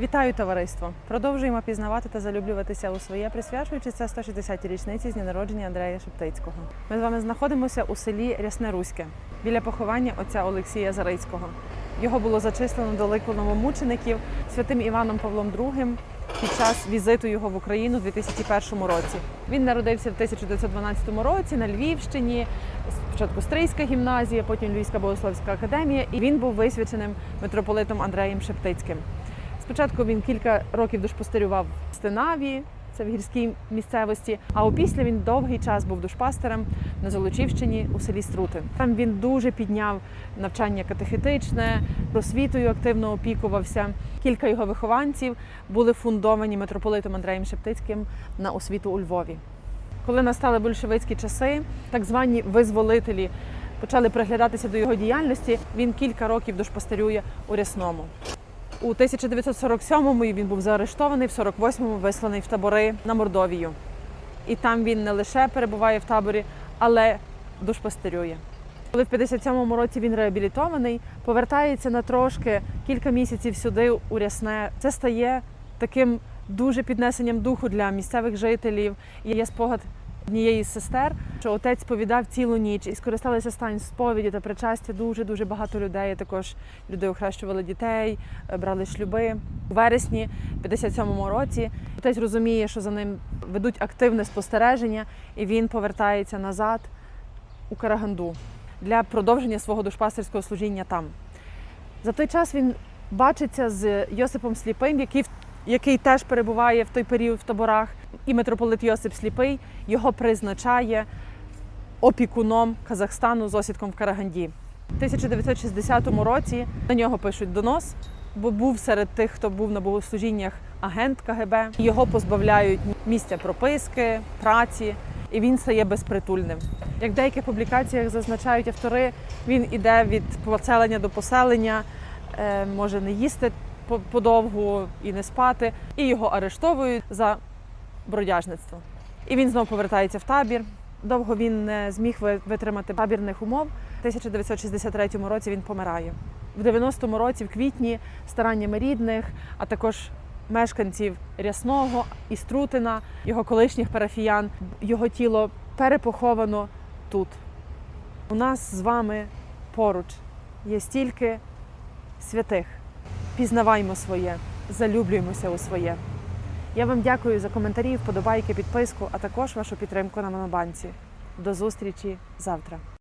Вітаю товариство! Продовжуємо пізнавати та залюблюватися у своє, присвячуючи це 160-й річниці з дня народження Андрея Шептицького. Ми з вами знаходимося у селі Рясне Руське біля поховання отця Олексія Зарицького. Його було зачислено до лику новомучеників святим Іваном Павлом II під час візиту його в Україну у 2001 році. Він народився в 1912 році на Львівщині. Спочатку Стрийська гімназія, потім Львівська богословська академія, і він був висвяченим митрополитом Андреєм Шептицьким. Спочатку він кілька років душпастерював в Стенаві, це в гірській місцевості. А опісля він довгий час був душпастерем на Золочівщині у селі Струти. Там він дуже підняв навчання катехетичне, просвітою активно опікувався. Кілька його вихованців були фундовані митрополитом Андреєм Шептицьким на освіту у Львові. Коли настали большевицькі часи, так звані визволителі почали приглядатися до його діяльності. Він кілька років душпастерює у Рясному. У 1947-му він був заарештований, в 48-му висланий в табори на Мордовію. І там він не лише перебуває в таборі, але душпастерює. Коли в 57-му році він реабілітований, повертається на трошки кілька місяців сюди у Рясне. Це стає таким дуже піднесенням духу для місцевих жителів. І є спогад однієї з сестер, що отець повідав цілу ніч і скористалися стань сповіді та причастя дуже дуже багато людей. Також люди охрещували дітей, е, брали шлюби. У вересні 57-му році отець розуміє, що за ним ведуть активне спостереження, і він повертається назад у Караганду для продовження свого душпастерського служіння там. За той час він бачиться з Йосипом Сліпим, який, який теж перебуває в той період в таборах. І митрополит Йосип Сліпий його призначає опікуном Казахстану з осідком в Караганді. У 1960 році на нього пишуть донос, бо був серед тих, хто був на богослужіннях агент КГБ. Його позбавляють місця прописки, праці, і він стає безпритульним. Як в деяких публікаціях зазначають автори, він іде від поселення до поселення, е, може не їсти подовгу і не спати, і його арештовують за бродяжництво. І він знову повертається в табір. Довго він не зміг витримати табірних умов. У 1963 році він помирає. В 90-му році, в квітні, стараннями рідних, а також мешканців Рясного і Струтина, його колишніх парафіян, його тіло перепоховано тут. У нас з вами поруч є стільки святих. Пізнаваймо своє, залюблюємося у своє. Я вам дякую за коментарі, вподобайки, підписку, а також вашу підтримку на Монобанці. До зустрічі завтра.